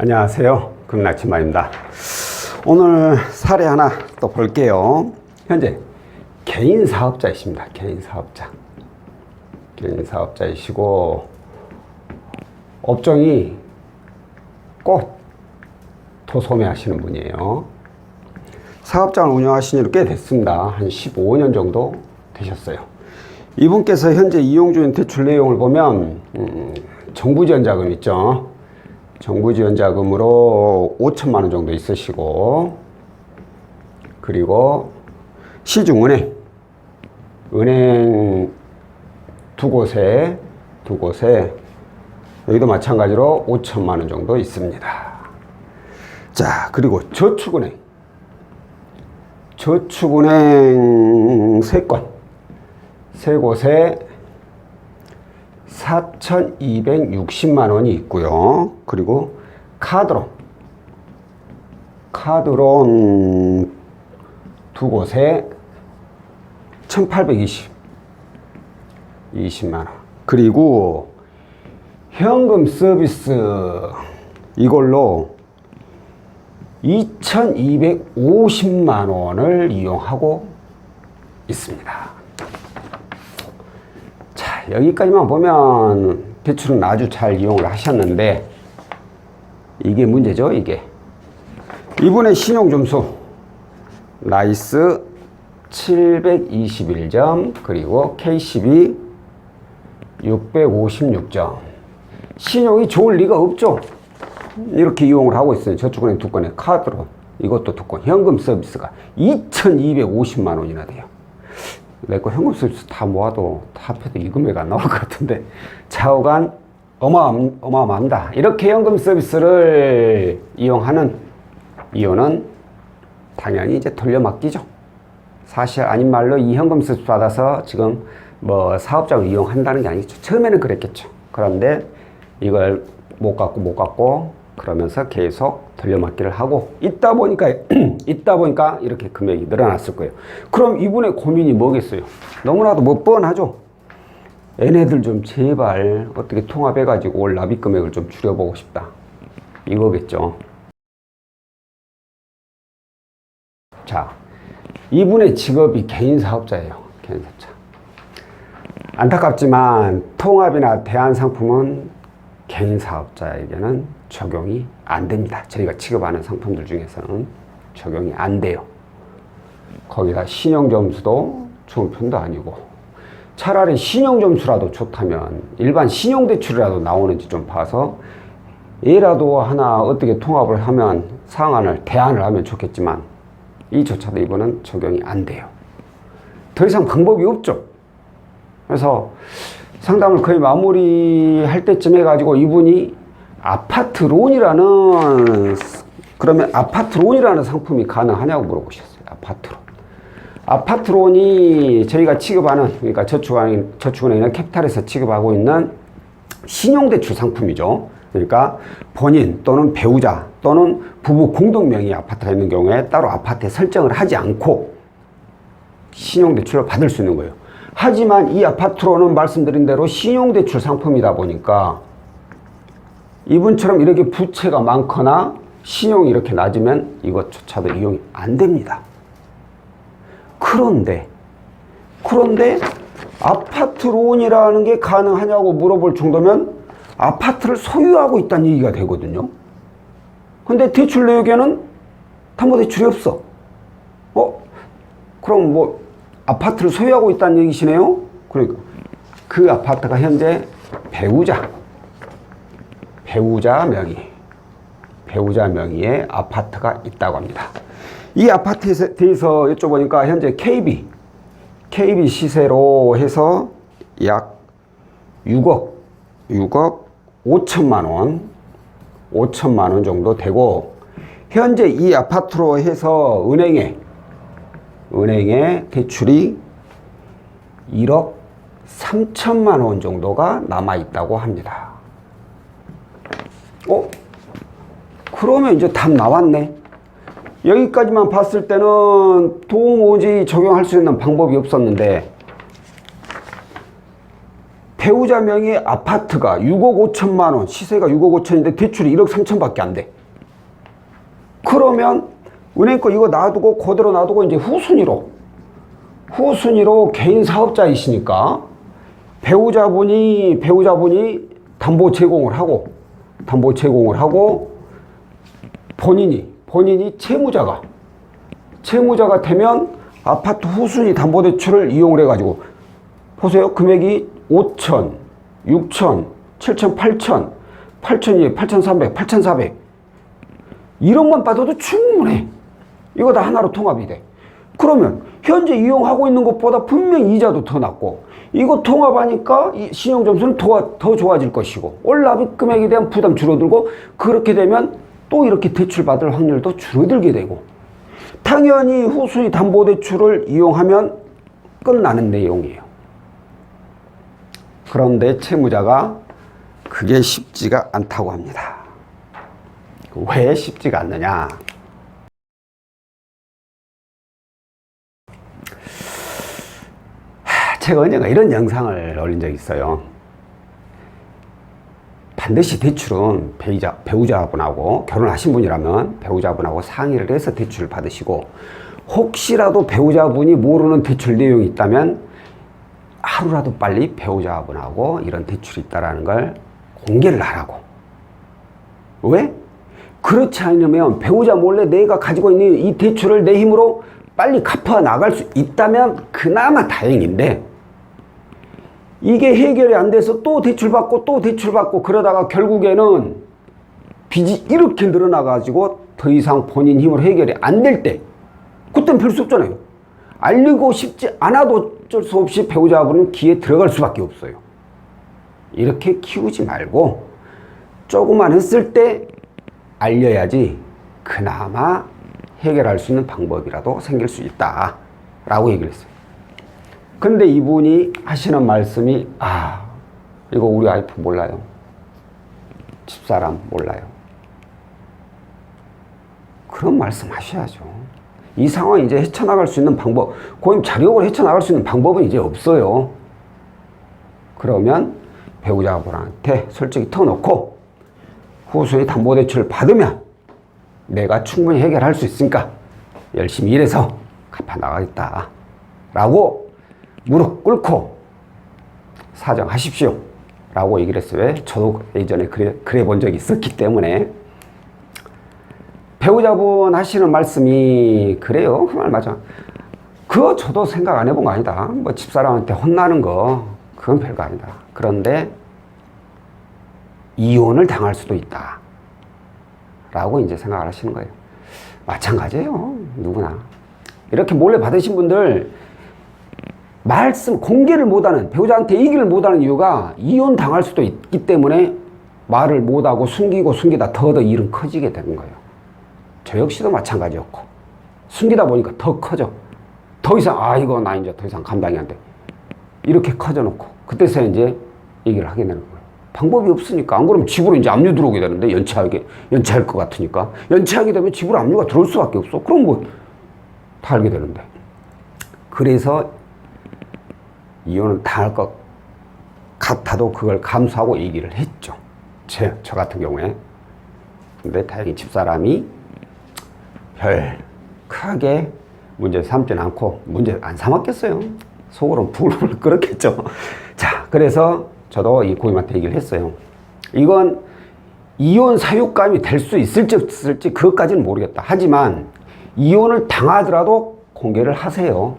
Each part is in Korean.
안녕하세요. 금나치마입니다. 오늘 사례 하나 또 볼게요. 현재 개인 사업자이십니다. 개인 사업자. 개인 사업자이시고 업종이 꽃 도소매 하시는 분이에요. 사업장을 운영하신 지 꽤 됐습니다. 한 15년 정도 되셨어요. 이분께서 현재 이용 중인 대출 내용을 보면 음, 정부 지원 자금 있죠. 정부 지원 자금으로 5천만 원 정도 있으시고 그리고 시중은행 은행 두 곳에 두 곳에 여기도 마찬가지로 5천만 원 정도 있습니다. 자, 그리고 저축은행 저축은행 세 건, 세 곳에 4,260만 원이 있고요. 그리고 카드론, 카드론 두 곳에 1,820, 20만 원. 그리고 현금 서비스 이걸로 2,250만 원을 이용하고 있습니다. 자, 여기까지만 보면 대출은 아주 잘 이용을 하셨는데 이게 문제죠, 이게. 이분의 신용 점수 나이스 721점 그리고 K12 656점. 신용이 좋을 리가 없죠. 이렇게 이용을 하고 있어요. 저축은행 두 건에 카드로 이것도 두 건. 현금 서비스가 2,250만 원이나 돼요. 내 거 현금 서비스 다 모아도 다 합해도 이 금액 안 나올 것 같은데 좌우간 어마어마, 어마어마합니다. 이렇게 현금 서비스를 이용하는 이유는 당연히 이제 돌려막기죠. 사실 아닌 말로 이 현금 서비스 받아서 지금 뭐 사업장을 이용한다는 게 아니겠죠. 처음에는 그랬겠죠. 그런데 이걸 못 갖고 못 갖고 그러면서 계속 돌려막기를 하고 있다 보니까 있다 보니까 이렇게 금액이 늘어났을 거예요. 그럼 이분의 고민이 뭐겠어요? 너무나도 못 뻔하죠. 얘네들 좀 제발 어떻게 통합해가지고 올 납입 금액을 좀 줄여보고 싶다. 이거겠죠. 자, 이분의 직업이 개인 사업자예요. 개인 사업자. 안타깝지만 통합이나 대안 상품은 개인 사업자에게는 적용이 안 됩니다. 저희가 취급하는 상품들 중에서는 적용이 안 돼요. 거기다 신용 점수도 좋은 편도 아니고 차라리 신용 점수라도 좋다면 일반 신용 대출이라도 나오는지 좀 봐서 얘라도 하나 어떻게 통합을 하면 상한을 대안을 하면 좋겠지만 이조차도 이거는 적용이 안 돼요. 더 이상 방법이 없죠. 그래서 상담을 거의 마무리할 때쯤 해가지고 이분이 아파트 론이라는 그러면 아파트 론이라는 상품이 가능하냐고 물어보셨어요. 아파트 론. 아파트 론이 저희가 취급하는 그러니까 저축은행 저축은행이나 캐피탈에서 취급하고 있는 신용대출 상품이죠. 그러니까 본인 또는 배우자 또는 부부 공동 명의 아파트가 있는 경우에 따로 아파트에 설정을 하지 않고 신용대출을 받을 수 있는 거예요. 하지만 이 아파트로는 말씀드린 대로 신용대출 상품이다 보니까 이분처럼 이렇게 부채가 많거나 신용이 이렇게 낮으면 이것조차도 이용이 안 됩니다. 그런데, 그런데 아파트 론이라는 게 가능하냐고 물어볼 정도면 아파트를 소유하고 있다는 얘기가 되거든요. 근데 대출 내역에는 담보대출이 없어. 어? 그럼 뭐 아파트를 소유하고 있다는 얘기시네요? 그러니까 그 아파트가 현재 배우자, 배우자 명의, 배우자 명의의 아파트가 있다고 합니다. 이 아파트에 대해서 여쭤보니까 현재 KB, KB 시세로 해서 약 6억, 6억 5천만 원, 5천만 원 정도 되고 현재 이 아파트로 해서 은행에 은행에 대출이 1억 3천만 원 정도가 남아 있다고 합니다. 어? 그러면 이제 답 나왔네. 여기까지만 봤을 때는 도무지 적용할 수 있는 방법이 없었는데 배우자 명의 아파트가 6억 5천만 원, 시세가 6억 5천인데 대출이 1억 3천밖에 안 돼. 그러면 은행 거 이거 놔두고 그대로 놔두고 이제 후순위로 후순위로 개인 사업자이시니까 배우자분이 배우자분이 담보 제공을 하고 담보 제공을 하고 본인이 본인이 채무자가 채무자가 되면 아파트 후순위 담보 대출을 이용을 해 가지고 보세요 금액이 5천, 6천, 7천, 8천, 8천이 8,300, 8,400 이런만 받아도 충분해. 이거 다 하나로 통합이 돼. 그러면 현재 이용하고 있는 것보다 분명히 이자도 더 낮고 이거 통합하니까 이 신용 점수는 더, 더 좋아질 것이고 올납입 금액에 대한 부담 줄어들고 그렇게 되면 또 이렇게 대출 받을 확률도 줄어들게 되고 당연히 후순위 담보대출을 이용하면 끝나는 내용이에요. 그런데 채무자가 그게 쉽지가 않다고 합니다. 왜 쉽지가 않느냐? 제가 언젠가 이런 영상을 올린 적이 있어요. 반드시 대출은 배우자, 배우자분하고 결혼하신 분이라면 배우자분하고 상의를 해서 대출을 받으시고 혹시라도 배우자분이 모르는 대출 내용이 있다면 하루라도 빨리 배우자분하고 이런 대출이 있다라는 걸 공개를 하라고. 왜? 그렇지 않으면 배우자 몰래 내가 가지고 있는 이 대출을 내 힘으로 빨리 갚아 나갈 수 있다면 그나마 다행인데 이게 해결이 안 돼서 또 대출받고 또 대출받고 그러다가 결국에는 빚이 이렇게 늘어나가지고 더 이상 본인 힘으로 해결이 안 될 때, 그땐 별 수 없잖아요. 알리고 싶지 않아도 어쩔 수 없이 배우자분은 기에 들어갈 수밖에 없어요. 이렇게 키우지 말고 조금만 했을 때 알려야지 그나마 해결할 수 있는 방법이라도 생길 수 있다. 라고 얘기를 했어요. 근데 이분이 하시는 말씀이, 아, 이거 우리 와이프 몰라요. 집사람 몰라요. 그런 말씀 하셔야죠. 이 상황 이제 헤쳐나갈 수 있는 방법, 고임 자력으로 헤쳐나갈 수 있는 방법은 이제 없어요. 그러면 배우자분한테 솔직히 터놓고 후순위 담보대출을 받으면 내가 충분히 해결할 수 있으니까 열심히 일해서 갚아 나가겠다. 라고 무릎 꿇고 사정하십시오. 라고 얘기를 했어요. 왜? 저도 예전에 그래, 그래 본 적이 있었기 때문에. 배우자분 하시는 말씀이 그래요. 그 말 맞아. 그거 저도 생각 안 해본 거 아니다. 뭐 집사람한테 혼나는 거, 그건 별거 아니다. 그런데 이혼을 당할 수도 있다. 라고 이제 생각을 하시는 거예요. 마찬가지예요. 누구나. 이렇게 몰래 받으신 분들 말씀 공개를 못하는 배우자한테 얘기를 못하는 이유가 이혼 당할 수도 있기 때문에 말을 못하고 숨기고 숨기다 더더 일은 커지게 되는 거예요. 저 역시도 마찬가지였고 숨기다 보니까 더 커져. 더 이상 아 이거 나 이제 더 이상 감당이 안 돼. 이렇게 커져놓고 그때서 이제 얘기를 하게 되는 거예요. 방법이 없으니까 안 그러면 집으로 이제 압류 들어오게 되는데 연체하게 연체할 것 같으니까 연체하게 되면 집으로 압류가 들어올 수밖에 없어. 그럼 뭐 다 알게 되는데. 그래서 이혼은 당할 것 같아도 그걸 감수하고 얘기를 했죠. 제, 저 같은 경우에. 근데 다행히 집사람이 별 크게 문제 삼지는 않고 문제 안 삼았겠어요. 속으로 불을 끓었겠죠. 자, 그래서 저도 이 고객한테 얘기를 했어요. 이건 이혼 사유감이 될 수 있을지 없을지 그것까지는 모르겠다. 하지만 이혼을 당하더라도 공개를 하세요.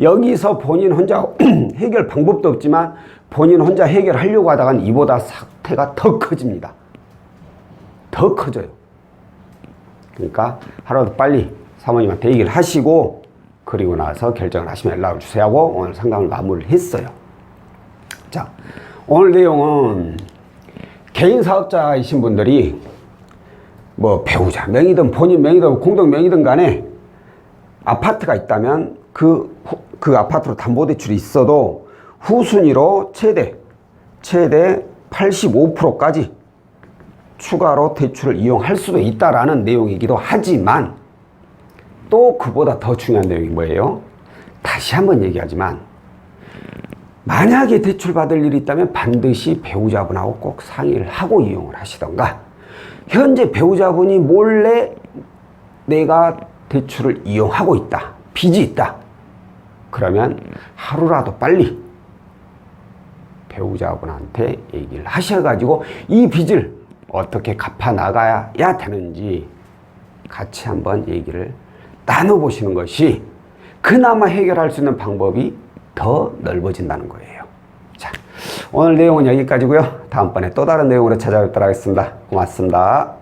여기서 본인 혼자 해결 방법도 없지만 본인 혼자 해결하려고 하다간 이보다 사태가 더 커집니다. 더 커져요. 그러니까 하루라도 빨리 사모님한테 얘기를 하시고 그리고 나서 결정을 하시면 연락을 주세요 하고 오늘 상담을 마무리를 했어요. 자, 오늘 내용은 개인 사업자이신 분들이 뭐 배우자 명의든 본인 명의든 공동 명의든 간에 아파트가 있다면 그, 후- 그 아파트로 담보대출이 있어도 후순위로 최대, 최대 85%까지 추가로 대출을 이용할 수도 있다라는 내용이기도 하지만 또 그보다 더 중요한 내용이 뭐예요? 다시 한번 얘기하지만 만약에 대출 받을 일이 있다면 반드시 배우자분하고 꼭 상의를 하고 이용을 하시던가 현재 배우자분이 몰래 내가 대출을 이용하고 있다 빚이 있다 그러면 하루라도 빨리 배우자분한테 얘기를 하셔가지고 이 빚을 어떻게 갚아 나가야 되는지 같이 한번 얘기를 나눠보시는 것이 그나마 해결할 수 있는 방법이 더 넓어진다는 거예요. 자, 오늘 내용은 여기까지고요. 다음번에 또 다른 내용으로 찾아뵙도록 하겠습니다. 고맙습니다.